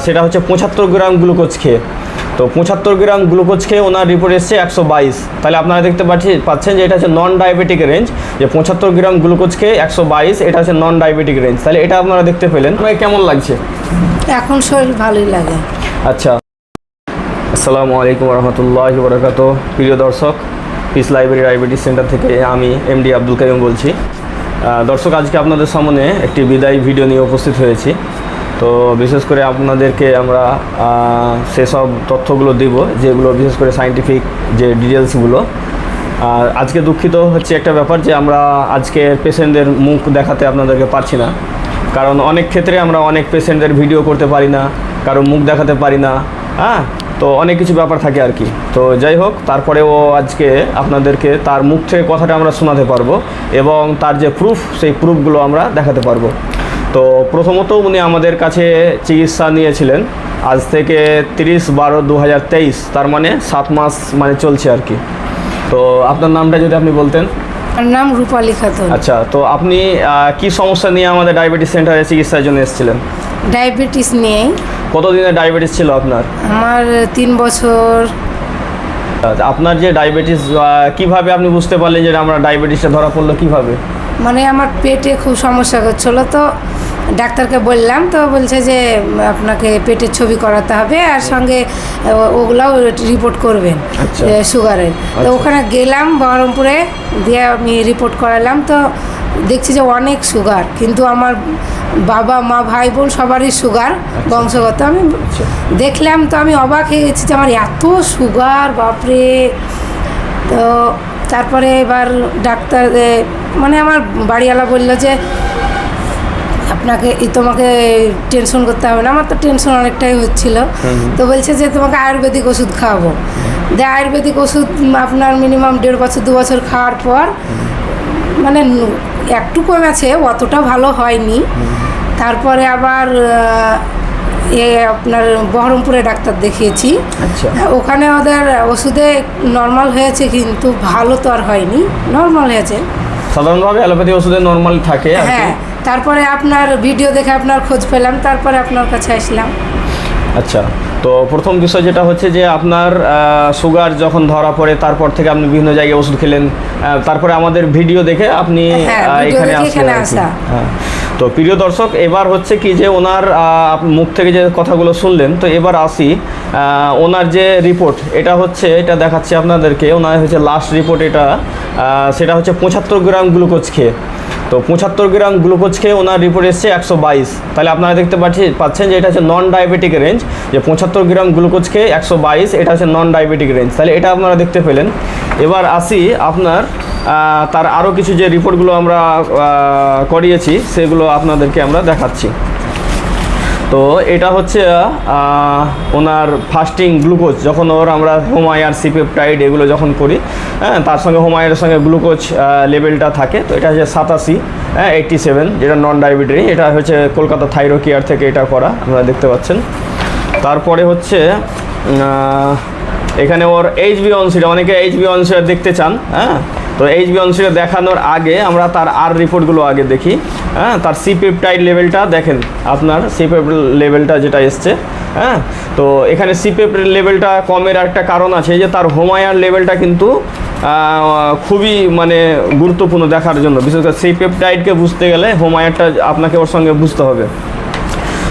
সেটা হচ্ছে পঁচাত্তর গ্রাম গ্লুকোজ খেয়ে। তো পঁচাত্তর গ্রাম গ্লুকোজ খেয়ে ওনার রিপোর্ট এসছে একশো বাইশ। তাহলে আপনারা দেখতে পাচ্ছি পাচ্ছেন যে এটা হচ্ছে নন ডায়াবেটিক রেঞ্জ যে পঁচাত্তর গ্রাম গ্লুকোজ খেয়ে একশো বাইশ এটা হচ্ছে নন ডায়াবেটিক রেঞ্জ তাহলে এটা আপনারা দেখতে পেলেন। আপনাকে কেমন লাগছে? এখন শরীর ভালোই লাগে। আচ্ছা। আসসালামু আলাইকুম রহমতুল্লাহ বরকাত প্রিয় দর্শক পিস লাইব্রেরি ডায়াবেটিস সেন্টার থেকে আমি এমডি আব্দুল কাইম বলছি। দর্শক আজকে আপনাদের সামনে একটি বিদায় ভিডিও নিয়ে উপস্থিত হয়েছি। তো বিশেষ করে আপনাদেরকে আমরা সেসব তথ্যগুলো দেব, যেগুলো বিশেষ করে সাইন্টিফিক যে ডিটেলসগুলো আর আজকে দুঃখিত হচ্ছে একটা ব্যাপার যে আমরা আজকে পেশেন্টদের মুখ দেখাতে আপনাদেরকে পারছি না। কারণ অনেক ক্ষেত্রে আমরা অনেক পেশেন্টদের ভিডিও করতে পারি না, কারও মুখ দেখাতে পারি না হ্যাঁ? তো অনেক কিছু ব্যাপার থাকে আর কি। তো যাই হোক, তারপরেও আজকে আপনাদেরকে তার মুখ থেকে কথাটা আমরা শোনাতে পারব এবং তার যে প্রুফ সেই প্রুফগুলো আমরা দেখাতে পারব। তো প্রথমত উনি আমাদের কাছে চিকিৎসা নিয়েছিলেন। আজ থেকে তিরিশ বারো দু তার মানে সাত মাস মানে চলছে আর কি। তো আপনার নামটা যদি আপনি বলতেন। আমার নাম রূপালী খাতুন। আচ্ছা তো আপনি কি সমস্যা নিয়ে আমাদের ডায়াবেটিস সেন্টারে চিকিৎসার জন্য এসেছিলেন? ডায়াবেটিস নিয়ে কতদিনের ডায়াবেটিস ছিল আপনার? আমার তিন বছর। আচ্ছা, আপনার যে ডায়াবেটিস কীভাবে আপনি বুঝতে পারলেন যে আমরা ডায়াবেটিসটা ধরা পড়ল কীভাবে? মানে আমার পেটে খুব সমস্যা করছিল তো ডাক্তারকে বললাম তো বলছে যে আপনাকে পেটের ছবি করাতে হবে আর সঙ্গে ওগুলাও রিপোর্ট করবেন আচ্ছা। সুগারের তো আচ্ছা। ওখানে গেলাম বহরমপুরে দিয়ে আমি রিপোর্ট করালাম তো দেখছি যে অনেক সুগার কিন্তু আমার বাবা মা ভাই বোন সবারই সুগার বংশগত আমি আচ্ছা। দেখলাম তো আমি অবাক হয়ে গেছি যে আমার এত সুগার বাপরে তো তারপরে এবার ডাক্তার মানে আমার বাড়িওয়ালা বলল যে আপনাকে তোমাকে টেনশন করতে হবে না। আমার তো টেনশন অনেকটাই হচ্ছিল। তো বলছে যে তোমাকে আয়ুর্বেদিক ওষুধ খাওয়াবো। দিয়ে আয়ুর্বেদিক ওষুধ আপনার মিনিমাম দেড় বছর দু বছর খাওয়ার পর মানে একটু কমেছে অতটা ভালো হয়নি। তারপরে আবার এ আপনার বহরমপুরে ডাক্তার দেখিয়েছি। আচ্ছা। ওখানে ওদের ওষুধে নর্মাল হয়েছে কিন্তু ভালো তো আর হয়নি। নর্মাল হয়েছে। সাধারণভাবে অ্যালোপ্যাথি ওষুধে নর্মাল থাকে হ্যাঁ তারপরে আপনার ভিডিও দেখে আপনার খোঁজ পেলাম তারপরে আপনার কাছে আসলাম। আচ্ছা তো প্রথম বিষয় যেটা হচ্ছে যে আপনার সুগার যখন ধরা পড়ে তারপর থেকে আপনি বিভিন্ন জায়গায় ওষুধ খেলেন তারপরে আমাদের ভিডিও দেখে আপনি হ্যাঁ, এখানে আসলেন। হ্যাঁ তো প্রিয় দর্শক এবার হচ্ছে কি যে ওনার মুখ থেকে যে কথাগুলো শুনলেন তো এবার আসি ওনার যে রিপোর্ট এটা হচ্ছে এটা দেখাচ্ছে আপনাদেরকে ওনার হচ্ছে লাস্ট রিপোর্ট এটা সেটা হচ্ছে পঁচাত্তর গ্রাম গ্লুকোজ খেয়ে। তো পঁচাত্তর গ্রাম গ্লুকোজ খেয়ে ওনার রিপোর্ট এসছে একশো বাইশ। তাহলে আপনারা দেখতে পাচ্ছি পাচ্ছেন যে এটা হচ্ছে নন ডায়াবেটিক রেঞ্জ যে পঁচাত্তর গ্রাম গ্লুকোজ খেয়ে একশো বাইশ, এটা হচ্ছে নন ডায়াবেটিক রেঞ্জ তাহলে এটা আপনারা দেখতে পেলেন। এবার আসি আপনার তার আরও কিছু যে রিপোর্টগুলো আমরা করিয়েছি, সেগুলো আপনাদেরকে আমরা দেখাচ্ছি। তো এটা হচ্ছে ওনার ফাস্টিং গ্লুকোজ যখন ওর আমরা হোমায়ার সিপেপটাইড এগুলো যখন করি হ্যাঁ তার সঙ্গে হোমায়ের সঙ্গে গ্লুকোজ লেভেলটা থাকে। তো এটা হচ্ছে সাতাশি হ্যাঁ এইটটি সেভেন যেটা নন ডায়াবেটিক এটা হচ্ছে কলকাতা থাইরো কেয়ার থেকে এটা করা, আপনারা দেখতে পাচ্ছেন। তারপরে হচ্ছে এখানে ওর এইচ বি অনসিটা অনেকে এইচ বি অনসিটা দেখতে চান হ্যাঁ? তো এইচ বি অনসিটা দেখানোর আগে আমরা তার আর রিপোর্টগুলো আগে দেখি হ্যাঁ? তার সি পেপটাইড লেভেলটা দেখেন আপনার সি লেভেলটা যেটা এসছে হ্যাঁ? তো এখানে সি পেপ লেভেলটা কমের একটা কারণ আছে যে তার হোমায়ার লেভেলটা কিন্তু খুবই মানে গুরুত্বপূর্ণ দেখার জন্য। বিশেষ করে সেই পেপটাইডকে বুঝতে গেলে হোমায়ারটা আপনাকে ওর সঙ্গে বুঝতে হবে।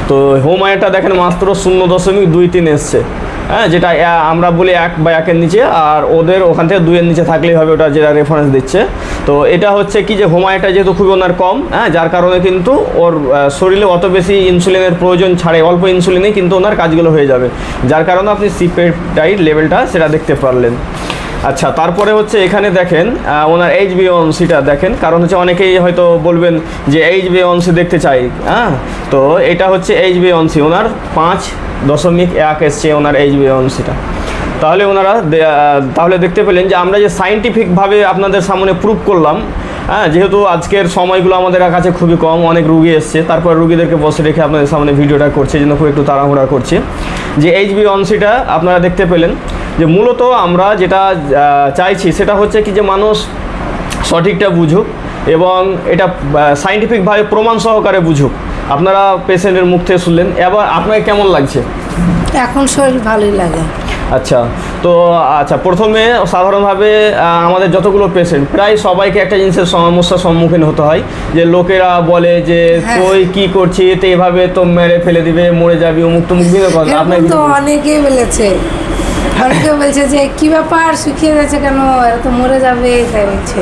তো হোমায়ারটা দেখেন মাত্র শূন্য দশমিক দুই তিন এসছে। হ্যাঁ যেটা আমরা বলি এক বা একের নিচে, আর ওদের ওখান থেকে দুইয়ের নিচে থাকলেই হবে, ওটা যেটা রেফারেন্স দিচ্ছে। তো এটা হচ্ছে কি যে হোমায়ারটা যেহেতু খুবই ওনার কম হ্যাঁ যার কারণে কিন্তু ওর শরীরে অত বেশি ইনসুলিনের প্রয়োজন ছাড়ে, অল্প ইনসুলিনেই কিন্তু ওনার কাজগুলো হয়ে যাবে। যার কারণে আপনি সিপেটাইড লেভেলটা সেটা দেখতে পারলেন। আচ্ছা তারপরে হচ্ছে এখানে দেখেন ওনার এইচ বি অনসিটা দেখেন, কারণ হচ্ছে অনেকেই হয়তো বলবেন যে এইচ বি অনসি দেখতে চাই হ্যাঁ? তো এটা হচ্ছে এইচ বি অনসি ওনার পাঁচ দশমিক এক এসছে ওনার এইচ বি অনসিটা তাহলে ওনারা তাহলে দেখতে পেলেন যে আমরা যে সাইন্টিফিকভাবে আপনাদের সামনে প্রুভ করলাম হ্যাঁ? যেহেতু আজকের সময়গুলো আমাদের কাছে খুবই কম, অনেক রুগী এসছে, তারপর রুগীদেরকে বসে রেখে আপনাদের সামনে ভিডিওটা করছে জন্য খুব একটু তাড়াহুড়া করছে। যে এইচ বি অনসিটা আপনারা দেখতে পেলেন যে মূলত আমরা যেটা চাইছি সেটা হচ্ছে কি যে মানুষ সঠিকটা বুঝুক এবং এটা সাইন্টিফিকভাবে প্রমাণ সহকারে বুঝুক। আপনারা পেশেন্টের মুখ থেকে শুনলেন। এবার আপনাকে কেমন লাগছে? এখন শরীর ভালোই লাগে। আচ্ছা তো আচ্ছা প্রথমে সাধারণভাবে আমাদের যতগুলো পেশেন্ট প্রায় সবাইকে একটা জিনিসের সমস্যার সম্মুখীন হতে হয়। যে লোকেরা বলে যে হ্যাঁ। তুই কি করছিস? এভাবে তো মেরে ফেলে দিবে মরে যাবি অমুক তমুক বিভিন্ন কথা। আপনার এরকম অনেকেই বলেছে অনেকে বলছে যে কি ব্যাপার? শুকিয়ে গেছে কেন? এরা তো মরে যাবে। তাই বলছে।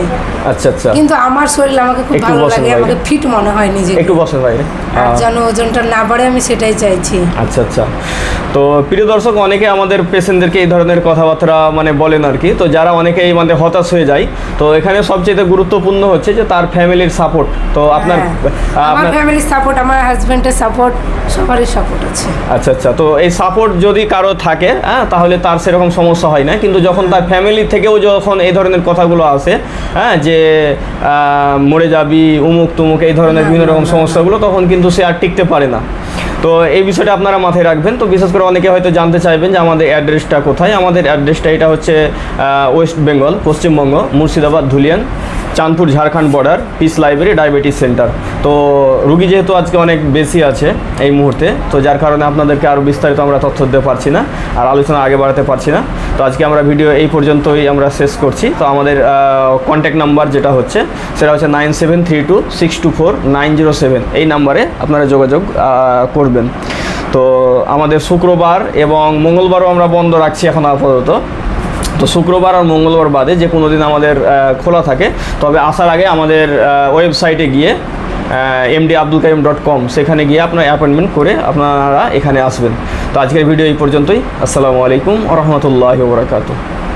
আচ্ছা আচ্ছা। কিন্তু আমার শরীর আমাকে খুব ভালো লাগে আমাকে ফিট মনে হয় নিজে একটু বসেন আর যেন ওজনটা না বাড়ে আমি সেটাই চাইছি। আচ্ছা আচ্ছা। তো প্রিয় দর্শক অনেকে আমাদের পেশেন্টদেরকে এই ধরনের কথাবার্তা মানে বলেন আর কি। তো যারা অনেকেই মানে হতাশ হয়ে যায় তো এখানে সবচেয়ে গুরুত্বপূর্ণ হচ্ছে যে তার ফ্যামিলির সাপোর্ট তো আপনার হ্যাঁ। আমার আপনার ফ্যামিলির সাপোর্ট আমার হাজবেন্ডের সাপোর্ট সবারই সাপোর্ট আছে। আচ্ছা আচ্ছা। তো এই সাপোর্ট যদি কারও থাকে হ্যাঁ তাহলে তার সেরকম সমস্যা হয় না। কিন্তু যখন তার ফ্যামিলি থেকেও যখন এই ধরনের কথাগুলো আসে হ্যাঁ যে মরে যাবি উমুক তুমুক এই ধরনের বিভিন্ন রকম সমস্যাগুলো তখন কিন্তু সে আর টিকতে পারে না। তো এই বিষয়টা আপনারা মাথায় রাখবেন। তো বিশেষ করে অনেকে হয়তো জানতে চাইবেন যে আমাদের অ্যাড্রেসটা কোথায়? আমাদের অ্যাড্রেসটা এটা হচ্ছে West Bengal Paschimbanga Murshidabad Dhulian. Chandpur Jharkhand border peace library diabetes centre তো রুগী যেহেতু আজকে অনেক বেশি আছে এই মুহূর্তে, তো যার কারণে আপনাদেরকে আরও বিস্তারিত আমরা তথ্য দিতে পারছি না, আর আলোচনা আগে বাড়াতে পারছি না। তো আজকে আমরা ভিডিও এই পর্যন্তই আমরা শেষ করছি। তো আমাদের কন্ট্যাক্ট নাম্বার যেটা হচ্ছে, সেটা হচ্ছে nine seven three two six two four nine zero seven এই নাম্বারে আপনারা যোগাযোগ করবেন। তো আমাদের শুক্রবার এবং মঙ্গলবারও আমরা বন্ধ রাখছি এখন আপাতত। তো শুক্রবার আর মঙ্গলবার বাদে যে কোনো দিন আমাদের খোলা থাকে। তবে আসার আগে আমাদের ওয়েবসাইটে গিয়ে MD Abdul Kaim dot com সেখানে গিয়ে আপনার অ্যাপয়েন্টমেন্ট করে আপনারা এখানে আসবেন। তো আজকের ভিডিও এই পর্যন্তই। আসসালামু আলাইকুম রহমতুল্লাহ বরাকাতু